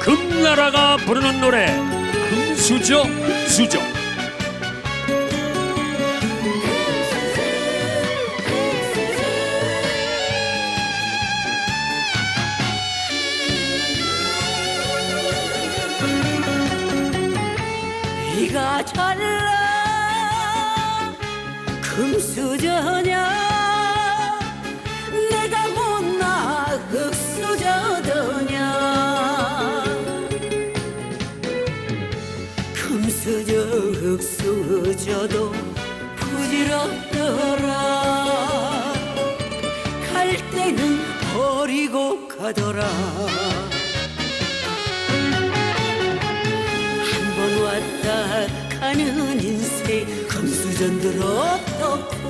금나라가 부르는 노래 금수저 수저. 비가 잘라 금수저 흙수저도 부질없더라. 갈 때는 버리고 가더라. 한 번 왔다 가는 인생 금수전들 어떻고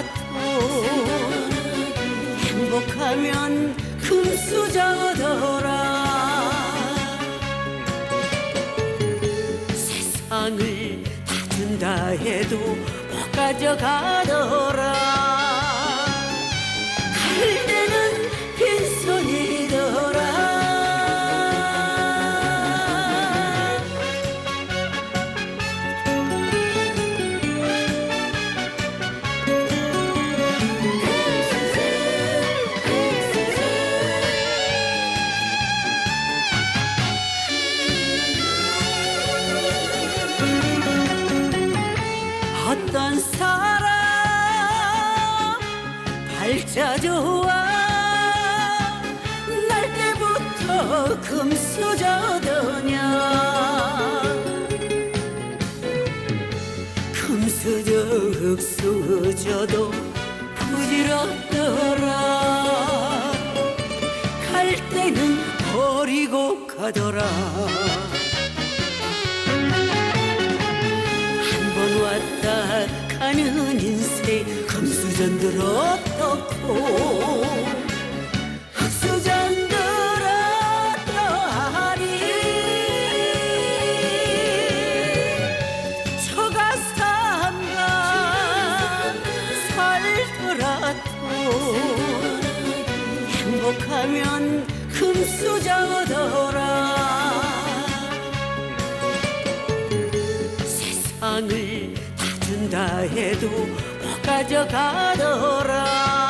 살더라도 행복하면 금수저더라. 세상을 다 준다 해도 못 가져가더라 발자 좋아 날 때부터 금수저더냐. 금수저 흙수저도 부질없더라. 갈 때는 버리고 가더라. 한 번 왔다 가는 인생 금수 전들 어떻고 흑수전들 어떠하리 저가 삼가 살더라도 행복하면 금수저더라. 세상을 다 준다 해도 못 가져가더라 갈 때는